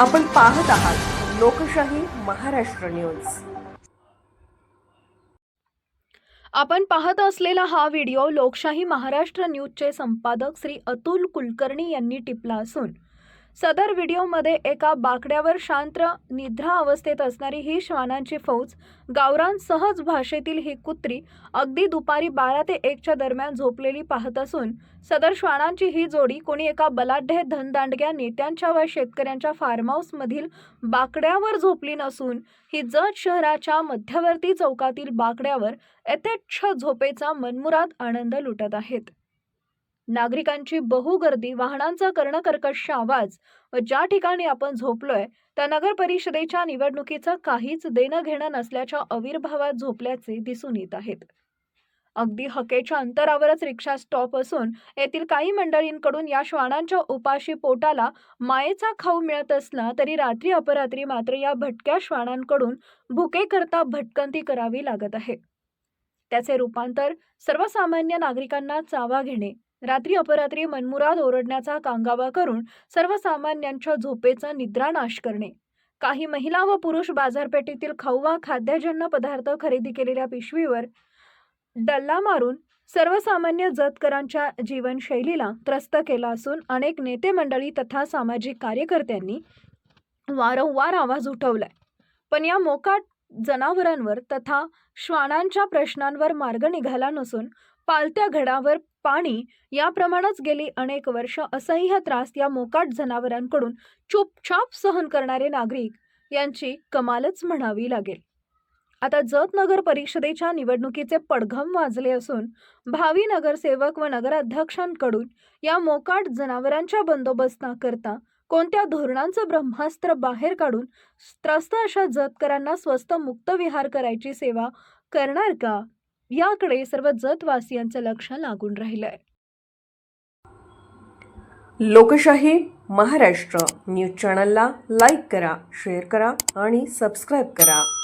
आपण पाहत आहात लोकशाही महाराष्ट्र न्यूज. आपण पाहत असलेला हा व्हिडिओ लोकशाही महाराष्ट्र न्यूजचे संपादक श्री अतुल कुलकर्णी यांनी टिपला असून सदर व्हिडिओमध्ये एका बाकड्यावर शांत निद्रा अवस्थेत असणारी ही श्वानांची फौज गावरान सहज भाषेतील ही कुत्री अगदी दुपारी बारा ते एकच्या दरम्यान झोपलेली पाहत असून सदर श्वानांची ही जोडी कोणी एका बलाढ्य धनदांडग्या नेत्यांच्या व शेतकऱ्यांच्या फार्महाऊसमधील बाकड्यावर झोपली नसून ही जत शहराच्या मध्यवर्ती चौकातील बाकड्यावर यथेच्छ झोपेचा मनमुराद आनंद लुटत आहेत. नागरिकांची बहुगर्दी वाहनांचा कर्णकर्कश आवाज. व ज्या ठिकाणी आपण झोपलोय त्या नगर परिषदेच्या निवडणुकीचं काहीच देणं घेणं नसल्याच्या अविर्भावात झोपल्याचे दिसून येत आहेत. अगदी हकेच्या अंतरावरच रिक्षा स्टॉप असून येथील काही मंडळींकडून या श्वानांच्या उपाशी पोटाला मायेचा खाऊ मिळत असला तरी रात्री अपरात्री मात्र या भटक्या श्वानांकडून भुकेकरता भटकंती करावी लागत आहे. त्याचे रूपांतर सर्वसामान्य नागरिकांना चावा घेणे रात्री अपरात्री मनमुराद ओरडण्याचा कांगावा करून सर्वसामान्यांच्या झोपेचा निद्रानाश करणे. काही महिला व पुरुष बाजारपेठेतील खाऊ वा खाद्यजन्य पदार्थ खरेदी केलेल्या पिशवीवर डल्ला मारून सर्वसामान्य जतकरांच्या जीवनशैलीला त्रस्त केला असून अनेक नेते मंडळी तथा सामाजिक कार्यकर्त्यांनी वारंवार आवाज उठवलाय. पण या मोकाट जनावरांवर तथा श्वानांच्या प्रश्नांवर मार्ग निघाला नसून पालत्या घडावर पाणी याप्रमाणेच गेली अनेक वर्ष असह्य त्रास या मोकाट जनावरांकडून चुपचाप सहन करणारे नागरिक यांची कमालच म्हणावी लागेल. आता जत नगर परिषदेच्या निवडणुकीचे पडघम वाजले असून भावी नगरसेवक व नगराध्यक्षांकडून या मोकाट जनावरांच्या बंदोबस्ताकरता कोणत्या धोरणांचं ब्रह्मास्त्र बाहेर काढून त्रस्त अशा जतकरांना स्वस्त मुक्त विहार करायची सेवा करणार का? याकडे सर्व जतवासियांचं लक्ष लागून राहिलंय. लोकशाही महाराष्ट्र न्यूज चॅनलला लाईक करा शेअर करा आणि सबस्क्राईब करा.